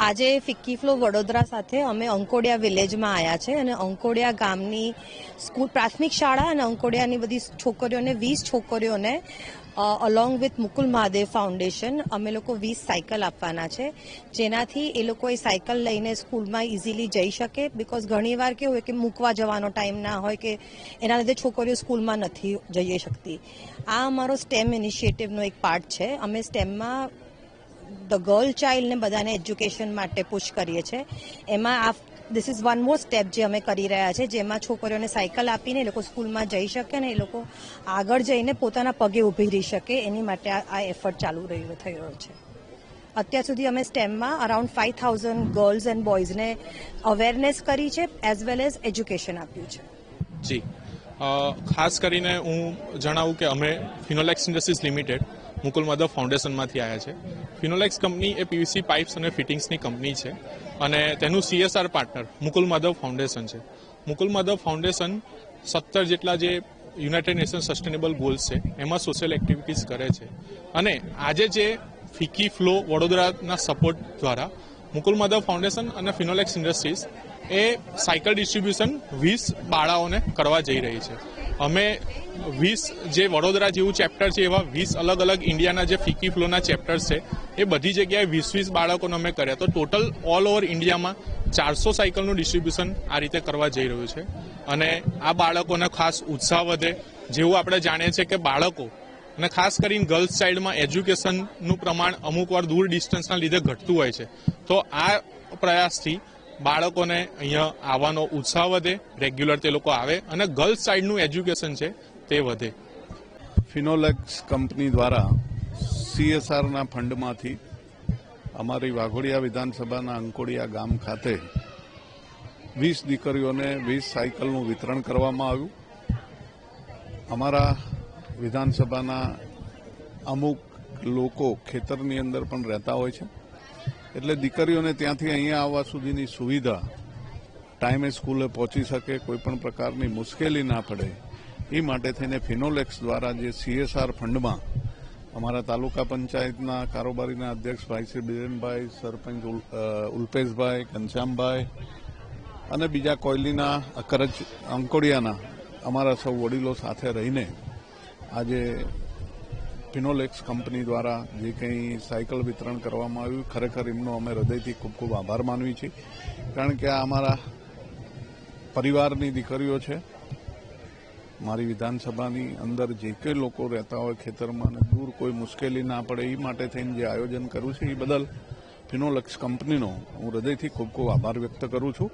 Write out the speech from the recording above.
આજે FICCI flow Vadodara સાથે અમે અંકોડિયા વિલેજમાં આવ્યા છે અને અંકોડિયા ગામની સ્કૂલ, પ્રાથમિક શાળા અને અંકોડિયાની બધી છોકરીઓને, વીસ છોકરીઓને along with Mukul Mahadev foundation અમે લોકો વીસ સાયકલ આપવાના છે. જેનાથી એ લોકો એ સાયકલ લઈને સ્કૂલમાં ઇઝીલી જઈ શકે બિકોઝ ઘણીવાર કેવું હોય કે મૂકવા જવાનો ટાઈમ ના હોય કે એના લીધે છોકરીઓ સ્કૂલમાં નથી જઈ શકતી. આ અમારો સ્ટેમ ઇનિશિયેટિવનો એક પાર્ટ છે. અમે સ્ટેમમાં ધ ગર્લ ચાઇલ્ડને બધાને એજ્યુકેશન માટે પુશ કરીએ છીએ. એમાં આ this is one more step જે અમે કરી રહ્યા છે જેમાં છોકરીઓને સાયકલ આપીને એ લોકો સ્કૂલમાં જઈ શકે ને એ લોકો આગળ જઈને પોતાના પગે ઊભી રહી શકે, એની માટે આ એફર્ટ ચાલુ રહ્યો રહ્યો છે. અત્યાર સુધી અમે સ્ટેમમાં around five thousand girls and બોયઝને awareness કરી છે એઝ વેલ એઝ એજ્યુકેશન આપ્યું છે. જી. ખાસ કરીને હું જણાવું કે અમે ફિનોલેક્સ ઇન્ડસ્ટ્રીઝ લિમિટેડ મુકુલ માધવ ફાઉન્ડેશનમાંથી આવ્યા છે. ફિનોલેક્સ કંપની એ પીવીસી પાઇપ્સ અને ફિટિંગ્સની કંપની છે અને તેનું CSR partner Mukul Madhav foundation છે. મુકુલ માધવ ફાઉન્ડેશન સત્તર જેટલા જે યુનાઇટેડ નેશન સસ્ટેનેબલ ગોલ્સ છે, એમાં સોશિયલ એક્ટિવિટીઝ કરે છે. અને આજે જે ફિકી ફ્લો વડોદરાના સપોર્ટ દ્વારા મુકુલ માધવ ફાઉન્ડેશન અને ફિનોલેક્સ ઇન્ડસ્ટ્રીઝ એ સાયકલ ડિસ્ટ્રીબ્યુશન વીસ બાળાઓને કરવા જઈ રહી છે. અમે વીસ જે વડોદરા જેવું ચેપ્ટર છે, એવા વીસ અલગ અલગ ઇન્ડિયાના જે ફિકી ફ્લોના ચેપ્ટર્સ છે, એ બધી જગ્યાએ વીસ વીસ બાળકોને અમે કર્યા. તો ટોટલ ઓલ ઓવર ઇન્ડિયામાં ચારસો સાયકલનું ડિસ્ટ્રીબ્યુશન આ રીતે કરવા જઈ રહ્યું છે. અને આ બાળકોને ખાસ ઉત્સાહ વધે. જેવું આપણે જાણીએ છીએ કે બાળકો, અને ખાસ કરીને ગર્લ્સ સાઇડમાં એજ્યુકેશનનું પ્રમાણ અમુક વાર દૂર ડિસ્ટન્સના લીધે ઘટતું હોય છે. તો આ પ્રયાસથી બાળકોને અહીંયા આવવાનો ઉત્સાહ વધે રેગ્યુલર તે લોકો આવે અને ગર્લ્સ સાઇડનું એજ્યુકેશન છે તે વધે. ફિનોલેક્સ કંપની દ્વારા સીએસઆરના ફંડમાંથી અમારી વાઘોડિયા વિધાનસભાના અંકોડિયા ગામ ખાતે વીસ દીકરીઓને વીસ સાયકલનું વિતરણ કરવામાં આવ્યું. અમારા વિધાનસભાના અમુક લોકો ખેતરની અંદર પણ રહેતા હોય છે. એટલે દીકરીઓને ત્યાંથી અહીંયા આવવા સુધીની સુવિધા ટાઈમે સ્કૂલે પહોંચી શકે, કોઈપણ પ્રકારની મુશ્કેલી ના પડે, એ માટે થઈને ફિનોલેક્સ દ્વારા જે સીએસઆર ફંડમાં અમારા તાલુકા પંચાયતના કારોબારીના અધ્યક્ષ ભાઈ શ્રી બિરેનભાઈ, સરપંચ ઉલ- ઉલ્પેશભાઈ, ઘનશ્યામભાઈ અને બીજા કોયલીના અકરજ અંકોડિયાના અમારા સૌ વડીલો સાથે રહીને આજે ફિનોલેક્સ કંપની દ્વારા જે કંઈ સાયકલ વિતરણ કરવામાં આવ્યું, ખરેખર એમનો અમે હૃદયથી ખૂબ ખૂબ આભાર માનવી છીએ. કારણ કે આ અમારા પરિવારની દીકરીઓ છે. મારી વિધાનસભાની અંદર જે કંઈ લોકો રહેતા હોય ખેતરમાં અને દૂર કોઈ મુશ્કેલી ના પડે એ માટે થઈને જે આયોજન કર્યું છે, એ બદલ ફિનોલેક્સ કંપનીનો હું હૃદયથી ખૂબ ખૂબ આભાર વ્યક્ત કરું છું.